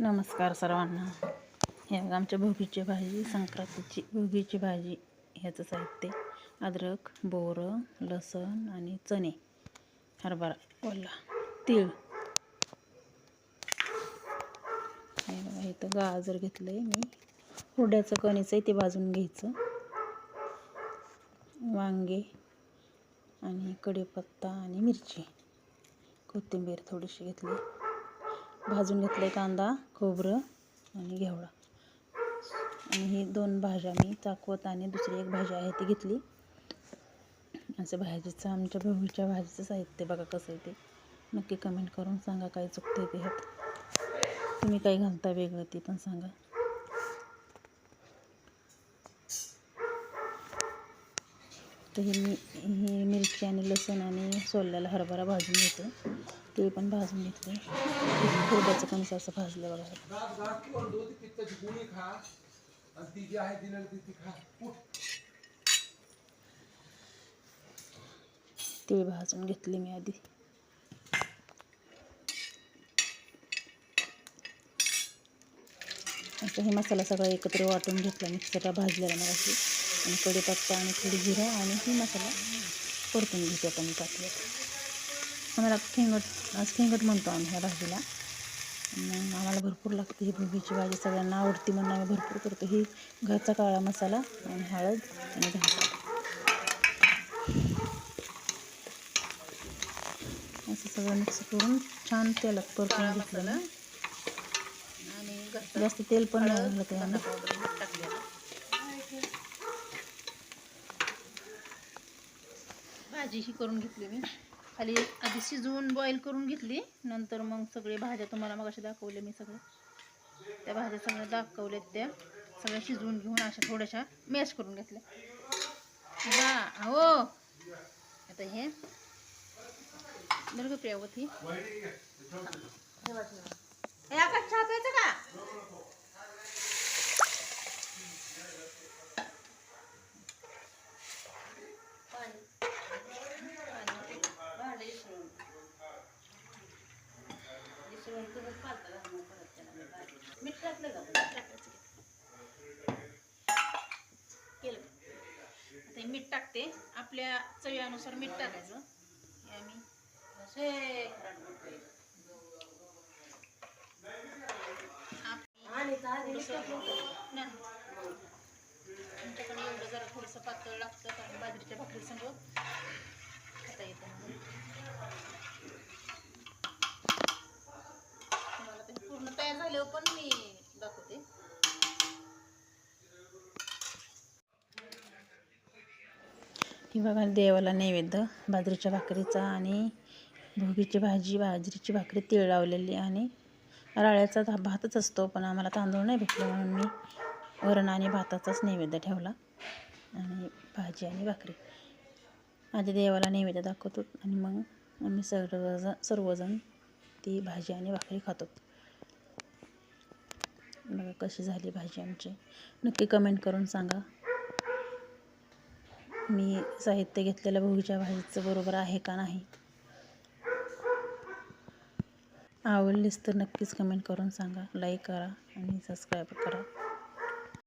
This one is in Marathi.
नमस्कार सर्वांना. हे आमच्या भोगीची भाजी संक्रांतीची भोगीची भाजी ह्याचं साहित्य. अद्रक बोरं लसण आणि चणे. हरभरा ओला तीळ. हे बघा इथं गाजर घेतलं आहे मी. हुरड्याचं कणीचं आहे ते भाजून घ्यायचं. वांगे आणि कढीपत्ता आणि मिरची. कोथिंबीर थोडीशी घेतली. भाजून घेतले कांदा खोबरं आणि घेवडा. आणि ही दोन भाज्या मी चाकवत आणि दुसरी एक भाजी आहे ती घेतली. असं भाजीचं आमच्या भोगीच्या भाजीचं साहित्य बघा कसं आहे ते. नक्की कमेंट करून सांगा काय चुकते ते ह्यात. तुम्ही काय घालता वेगळं ते पण सांगा. तर ही मी ही मिरची आणि लसूण आणि सोल्याला हरभरा भाजून घेतो. ते पण भाजून घेतले खोबऱ्याचं कणसं असं भाजलं बघा. गात भाजून घेतली मी आधी. आता हे मसाला सगळा एकत्र वाटून घेतला. मिक्सरला भाजलेला मग अशी आणि कडीपत्ता आणि थोडी जिरा आणि ही मसाला परतून घेतो आपण मी आम्हाला खेंगट खेंगट म्हणतो आम्ही ह्या भाजीला. मग आम्हाला भरपूर लागते ही भोगीची भाजी. सगळ्यांना आवडती म्हणून आम्ही भरपूर करतो ही घरचा काळा मसाला आणि हळद आणि धागा असं सगळं मिक्स करून छान तेलात परतून घेतलं आणि जास्त तेल पण नाही घालत भाजी ही करून घेतली मी. खाली आधी शिजवून बॉईल करून घेतली. नंतर मग सगळे भाज्या तुम्हाला मग अशा दाखवले मी सगळ्या त्या भाज्या सगळ्या दाखवल्यात त्या. सगळ्या शिजवून घेऊन अशा थोड्याशा मॅश करून घेतल्या. बा हो आता हे. बरं का प्रियावती? हे. आकाश चहा टाकलं टाकायचं केलं आता हे मीठ टाकते. आपल्या चवीनुसार मीठ टाकायचं. हे आम्ही असे आमच्याकडे एवढं जरा थोडंसं पातळ लागतं कारण बाजरीच्या भाकरी संग खाता येतं म्हणून. तुम्हाला ते पूर्ण तयार झाल्यावर पण मी दाखवते ही बघा देवाला नैवेद्य बाजरीच्या भाकरीचा आणि भोगीची भाजी बाजरीची भाकरी तीळ लावलेली आणि राळ्याचा भातच असतो पण आम्हाला तांदूळ नाही भेटले म्हणून मी वरण आणि भाताचाच नैवेद्य ठेवला आणि भाजी आणि भाकरी. माझ्या देवाला नैवेद्य दाखवतो आणि मग आम्ही सर्वजण सर्वजण ती भाजी आणि भाकरी खातो. बघा कशी झाली भाजी आमची. नक्की कमेंट करून सांगा. मी साहित्य घेतलेलं भोगीच्या भाजीचं बरोबर आहे का नाही? आवडलीच तर नक्कीच कमेंट करून सांगा. लाईक करा आणि सबस्क्राईब करा.